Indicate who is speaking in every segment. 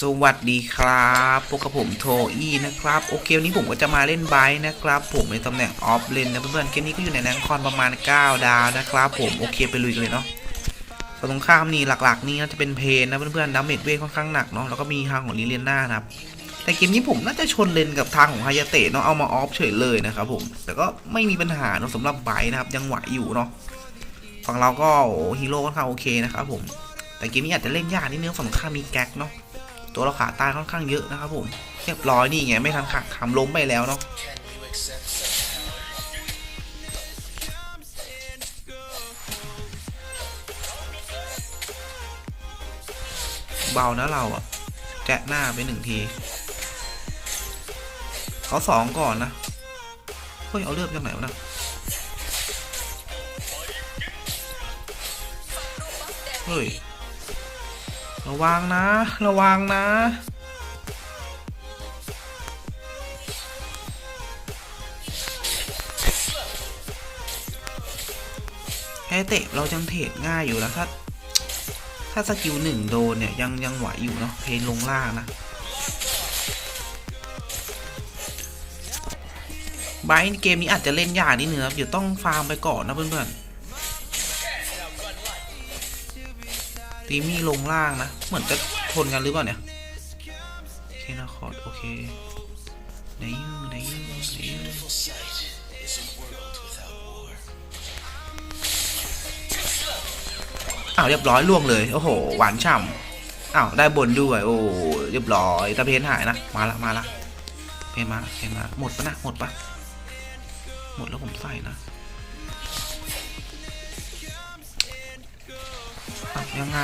Speaker 1: สวัสดีครับพวกกับผมโทอี้นะครับ โอเควันนี้ผมก็จะมาเล่นไบค์นะครับ ผมในตำแหน่งออฟเลนนะเพื่อนๆเกมนี้ก็อยู่ในแรงคอนประมาณ 9 ดาวนะครับผมโอเคไปลุยกันเลยเนาะฝั่งตรงข้ามนี่หลักๆ นี่น่าจะเป็นเพนนะเพื่อนๆดาเมจเวทค่อนข้างหนักเนาะแล้วก็มีทางของลิเลียนานะครับ แต่เกมนี้ผมน่าจะชนเลนกับทางของฮายาเตะเนาะเอามาออฟเฉยเลยนะครับผมแต่ก็ไม่มีปัญหาเนาะสำหรับไบค์นะครับยังไหวอยู่เนาะฝั่งเราก็ฮีโร่ค่อนข้างโอเคนะครับผมแต่เกมนี้อาจจะเล่นยากนิดนึงฝั่งข้ามมีแก๊กเนาะ ตัวเราขาตายค่อนข้างเยอะนะครับผมเรียบร้อยนี่ไงไม่ทันขาดคำล้มไปแล้วเนาะเบานะเราอะแจะหน้าไปหนึ่งทีเขาสองก่อนนะเฮ้ยเอาเลือดจากไหนวะนะเฮ้ย ระวังนะ ระวังนะแค่เตะเราจังเทรดง่ายอยู่แล้วถ้าถ้าสกิลหนึ่งโดนเนี่ย ยังยังไหวอยู่เนาะเพนลงล่างนะไบรท์เกมนี้อาจจะเล่นยากนิดนึงครับเดี๋ยวต้องฟาร์มไปก่อนนะเพื่อนๆ ตีมี่ลงล่างนะ เหมือนจะทนกันหรือเปล่าเนี่ยโอเคนะคอร์ดโอเคไหนยูไหนยูไหนยูอ้าวเรียบร้อยล่วงเลย โอ้โห หวานฉ่ำอ้าวได้บนด้วย โอ้เรียบร้อยตะเพนหายนะ มาละมาละเพนมาเพนมาหมดปะนะหมดปะหมดแล้วผมใส่นะ ยังไง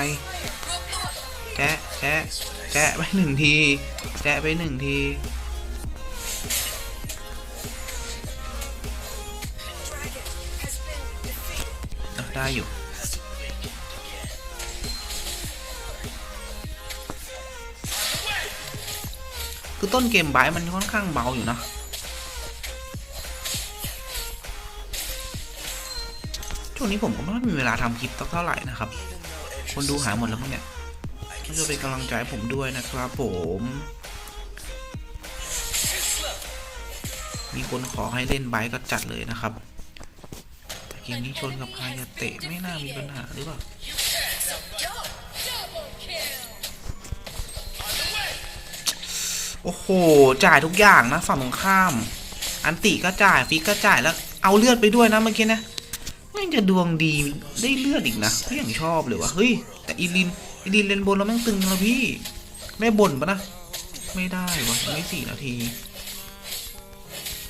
Speaker 1: แจ๊ะแจ๊ะแจ๊ะไปหนึ่งที แจ๊ะไปหนึ่งทีอะได้อยู่คือต้นเกมบร์ทมันค่อนข้างเบาอยู่นะช่วงนี้ผมก็ไม่ค่อยมีเวลาทำคลิปสักเท่าไหร่นะครับ คนดูหายหมดแล้วมั้งเนี่ยก็จะเป็นกำลังใจผมด้วยนะครับผม มีคนขอให้เล่นไบค์ก็จัดเลยนะครับ แต่เกมนี้ชนกับฮายาเตะไม่น่ามีปัญหาหรือเปล่าโอ้โห จ่ายทุกอย่างนะ ฝั่งตรงข้าม อันติก็จ่าย ฟิกก็จ่ายแล้วเอาเลือดไปด้วยนะเมื่อกี้นะ แม่งจะดวงดีได้เลือดอีกนะไม่อย่างชอบเลยวะเฮ้ยแต่อีลินอีลินเลนบนเราแม่งตึงแล้วพี่ไม่บ่นปะนะไม่ได้วะไม่สี่นาที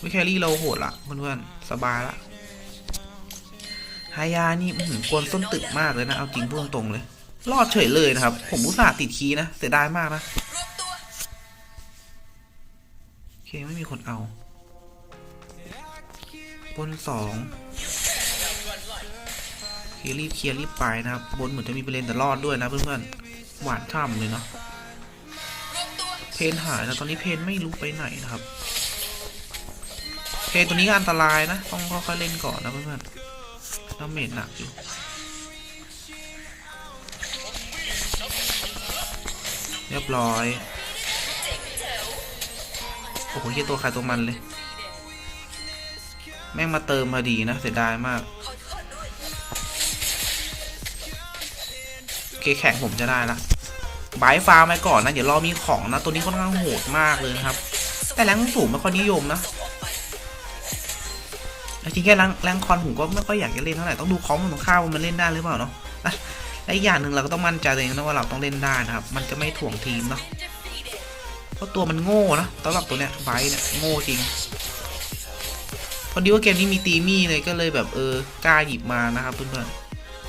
Speaker 1: วิแครี่เราโหดละเพื่อนๆสบายละฮายานี่หือกวนต้นตึกมากเลยนะเอาจริงพูดตรงๆเลย รอดเฉยเลยนะครับ ผมอุตส่าห์ติดคีนะเสียดายมากนะโอเคไม่มีคนเอาบนสอง คลรีบเคลียร์รีบไปนะครับ บนเหมือนจะมีปเด็นแต่รอดด้วยนะเพื่อนๆ หวานช่ำเลยเนาะ เพนหายนะตอนนี้เพนไม่รู้ไปไหนนะครับ เพนตัวนี้ก็อันตรายนะ ต้องค่อยๆเล่นก่อนนะเพื่อนๆดาเมจหนักอยู่เรียบร้อย โอ้โหเฮียตัวใครตัวมันเลย แม่งมาเติมพอดีนะ เสียดายมาก เคแข่งผมจะได้ละบายฟาร์มไปก่อนนะ เดี๋ยวรอมีของนะ ตัวนี้ค่อนข้างโหดมากเลยนะครับ แต่แรงสูงไม่ค่อยนิยมนะแต่จริงแค่แรงแรงคอนผมก็ไม่ค่อยอยากจะเล่นเท่าไหร่ต้องดูคอมของข้าวมันเล่นได้หรือเปล่าเนาะและอีกอย่างหนึ่งเราก็ต้องมั่นใจตัวเองนะว่าเราต้องเล่นได้นะครับ มันจะไม่ถ่วงทีมเนาะเพราะตัวมันโง่นะสำหรับตัวเนี้ยไบเนี่ยโง่จริงพอดีว่าเกมนี้มีตีมี่เลยก็เลยแบบเออกล้าหยิบมานะครับเพื่อนๆ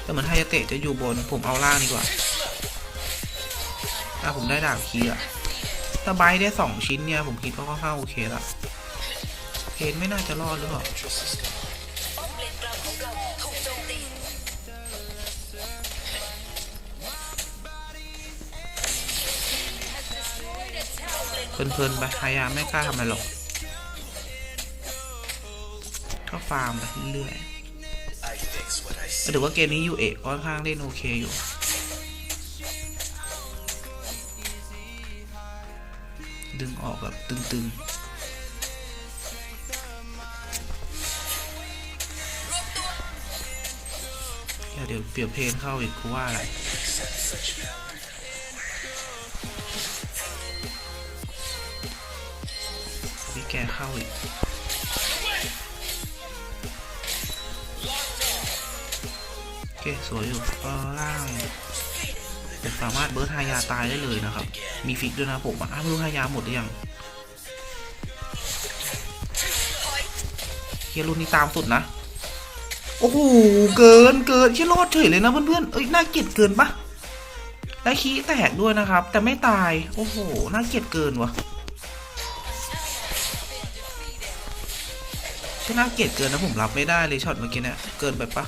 Speaker 1: แต่เหมือนไฮยาเตะจะอยู่บนผมเอาล่างดีกว่าถ้าผมได้ดาบคีย์อะถ้าไบได้สองชิ้นเนี่ย ผมคิดว่าค่อนข้าโอเคละเพนไม่น่าจะรอดหรือเปล่าเพลินๆไปพยายามไม่กล้าทำอะไรหรอก ก็ฟาร์มไปเรื่อยๆ ถือว่าเกมนี้ยูเอค่อนข้างเล่นโอเคอยู่ดึงออกแบบตึงๆ เดี๋ยวเปลี่ยนเพลงเข้าอีกกูว่าอะไรพี่แกเข้าอีก คสวยอยู่ก็ล่างจะสามารถเบิร์ดฮายาตายได้เลยนะครับ มีฟิกด้วยนะผมอ้าวไม่รู้ฮายาหมดหรือยังเฮียรุ่นนี้ตามสุดนะ โอ้โห เกินเกินเชี่ยรอดเฉยเลยนะเพื่อนๆเอ้ยน่าเกลียดเกินปะและขี้แตกด้วยนะครับ แต่ไม่ตาย โอ้โห น่าเกลียดเกินวะใช่น่าเกลียดเกินนะผมรับไม่ได้เลยช็อตเมื่อกี้เนี่ยเกินไปปะ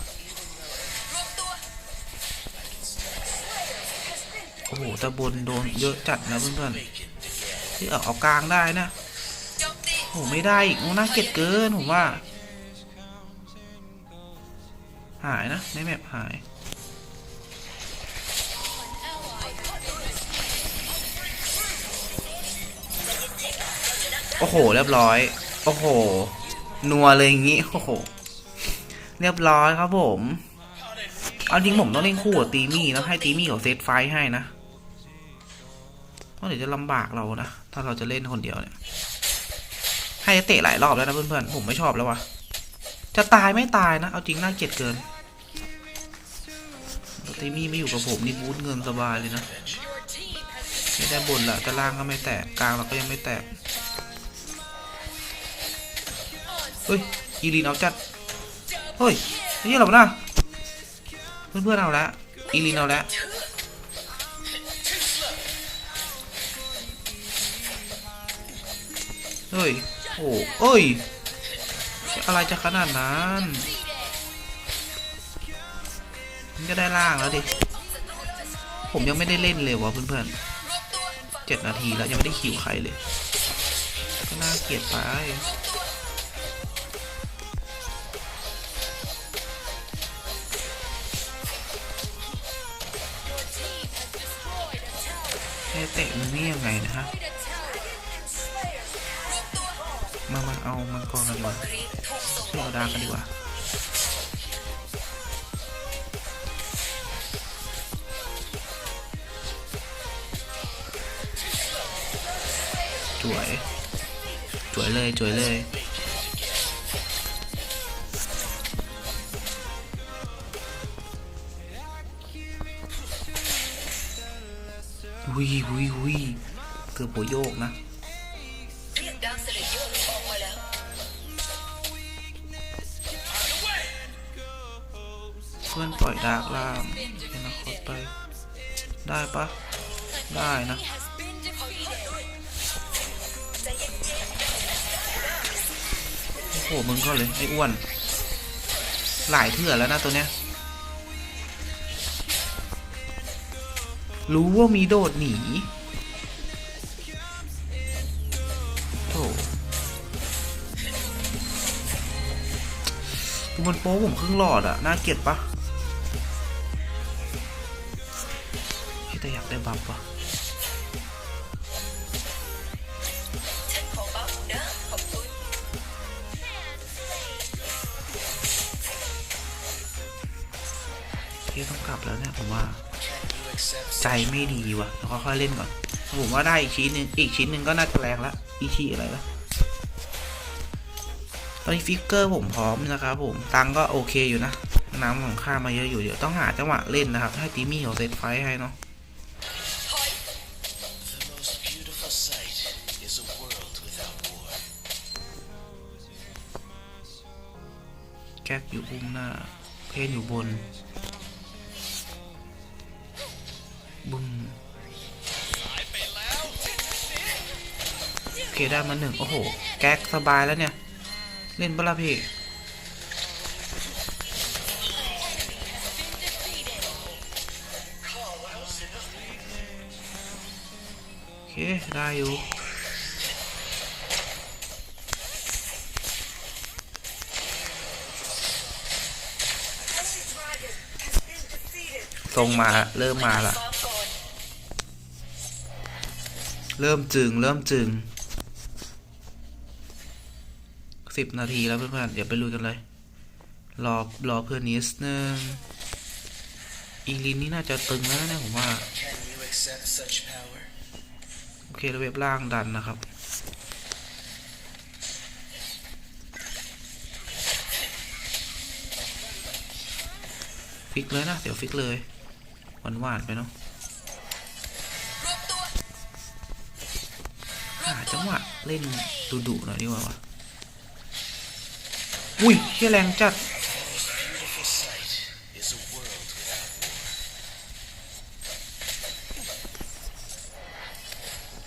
Speaker 1: ต่บนโดนเยอะจัดนะเพื่อนๆที่เอาเอากลางได้นะโอ้โหไม่ได้อีกโอ้น่าเกลียดเกินผมว่า หายนะในแมปหายโอ้โห เรียบร้อย โอ้โห นัวเลยอย่างงี้ โอ้โห เรียบร้อยครับผม เอาจริงผมต้องเล่นคู่กับตีมี่แล้วให้ตีมี่เขาเซตไฟให้นะ เพราะเดี๋ยวจะลำบากเรานะ ถ้าเราจะเล่นคนเดียวเนี่ย ให้เตะหลายรอบแล้วนะเพื่อนๆ ผมไม่ชอบแล้ววะจะตายไม่ตายนะ เอาจริงน่าเกลียดเกินตีมี่ไม่อยู่กับผมนี่บูทเงินสบายเลยนะ ไม่ได้บนละแต่ล่างก็ไม่แตก กลางเราก็ยังไม่แตกเฮ้ยอีลีนเอาจัด เฮ้ยนี่เหรอวะนะเพื่อนเพื่อนๆเอาละอีลีนเอาละ เฮ้ย โอ้เอ้ย อะไรจะขนาดนั้นมันจะได้ล่างแล้วดิ ผมยังไม่ได้เล่นเลยวะเพื่อนๆเจ็ดนาทีแล้วยังไม่ได้คิวใครเลย ก็น่าเกลียดไปแค่เตะมันนี่ยังไงนะฮะ เอามังกรกันดีกว่าเชื่อเอาดากันดีกว่าสวยสวยเลยสวยเลยวุยวุยวุยเกือบหัวโยกนะ พื่อนปล่อยดาร์กล่างอนาคตไป ได้ปะได้นะโอ้โหมึงก็เลยไอ้อ้วน หลายเถื่อแล้วนะตัวเนี้ยรู้ว่ามีโดดหนีโถดูมันโป๊ผมครึ่งหลอดอะน่าเกลียดปะ ยแต่อยากได้บัฟปะ
Speaker 2: ฉันขอบัฟนะขอบคุณ
Speaker 1: เฮ้ยต้องกลับแล้วเนี่ยผมว่า ใจไม่ดีว่ะแล้วค่อยๆเล่นก่อน ผมว่าได้อีกชิ้นหนึ่งอีกชิ้นหนึ่งก็น่าจะแรงละอีทีอะไรละตอนนี้ฟิกเกอร์ผมพร้อมนะครับผมตังก็โอเคอยู่นะน้ำของข้ามาเยอะอยู่เดี๋ยวต้องหาจังหวะเล่นนะครับ ให้ตีมี่เขาเซตไฟให้เนาะ
Speaker 3: is a world without war.
Speaker 1: แก๊กอยู่อุ้มหน้า เพนอยู่บนบุ้มโอเคได้มาหนึ่งโอ้โห แก๊กสบายแล้วเนี่ย เล่นบลาพี่โอเคได้อยู่ ทรงมาเริ่มมาละเริ่มจึง เริ่มจึงสิบนาทีแล้วเพื่อนๆเดี๋ยวไปลุยกันเลย รอรอเพื่อนนิดนึงอีลินนี่น่าจะตึงแล้วนะผมว่า โอเคแล้วเว็บล่างดันนะครับฟิกเลยนะ เดี๋ยวฟิกเลย วานวานไปเนาะหาจังหวะเล่นดุดุหน่อยดีกว่าวะอุ้ยเฮียแรงจัด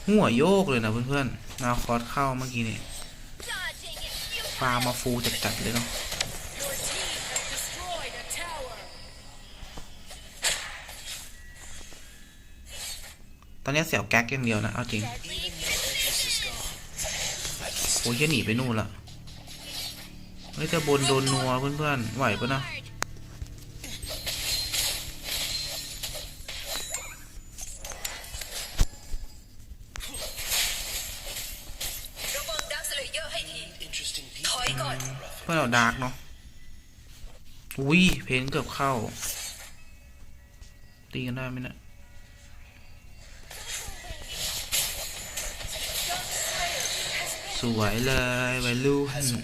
Speaker 1: หัวโยกเลยนะเพื่อนๆนาคอสเข้าเมื่อกี้นี่
Speaker 2: Dodging it, you
Speaker 1: ปลามาฟูจัดๆเลยเนาะ ตอนนี้เสียวแก๊กอย่างเดียวนะ เอาจริงโอ้ยจะหนีไปนู่นละเฮ้ยแต่บนโดนนัวเพื่อนๆ ไหวปะนะ
Speaker 2: ระวังดักสเลเยอร์ให้ที
Speaker 3: Interesting
Speaker 2: ถอยก่อน
Speaker 1: เพื่อนเราดาร์กเนาะอุ้ยเพนเกือบเข้า ตีกันได้ไหมเนะี่ย สวยเลยวัยรุ่น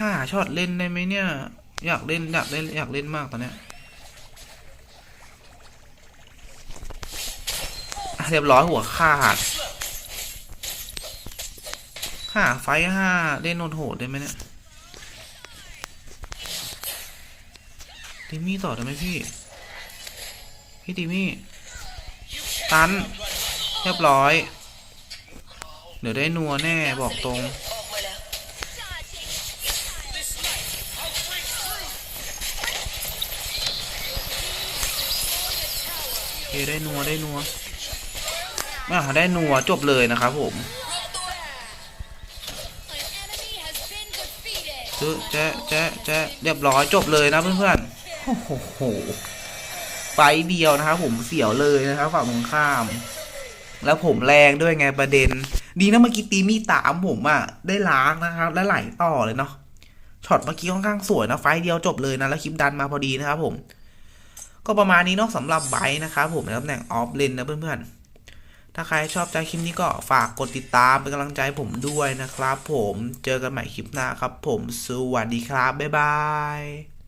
Speaker 1: ห้าช็อตเล่นได้ไหมเนี่ย อยากเล่นอยากเล่นอยากเล่นมากตอนเนี้ยเรียบร้อยหัวขาดห้าไฟห้าเล่นโนโหดได้ไหมเนี่ยติมี่ต่อได้ไหมพี่ พี่ติมี่ ตัน เรียบร้อย เดี๋ยวได้นัวแน่บอกตรง
Speaker 2: ออกมาแล้ว
Speaker 1: โอเคได้นัวได้นัวอ่าได้นัวจบเลยนะครับผม
Speaker 2: รวมตัว
Speaker 1: เจ๊ะแจ๊ะแจ๊ะเรียบร้อยจบเลยนะเพื่อนๆ โอ้โห ไฟเดียวนะครับผมเสียวเลยนะครับฝั่งตรงข้าม แล้วผมแรงด้วยไงประเด็น ดีนะเมื่อกี้ตีมีตามผมอะได้ล้างนะครับ และไหลต่อเลยเนาะช็อตเมื่อกี้ค่อนข้างสวยนะไฟเดียวจบเลยนะแล้วคลิปดันมาพอดีนะครับผม ก็ประมาณนี้เนาะสำหรับไบร์ทนะครับผมในตำแหน่งออฟเลนนะเพื่อนๆ ถ้าใครชอบใจคลิปนี้ก็ฝากกดติดตามเป็นกำลังใจผมด้วยนะครับ ผมเจอกันใหม่คลิปหน้าครับ ผมสวัสดีครับบ๊ายบาย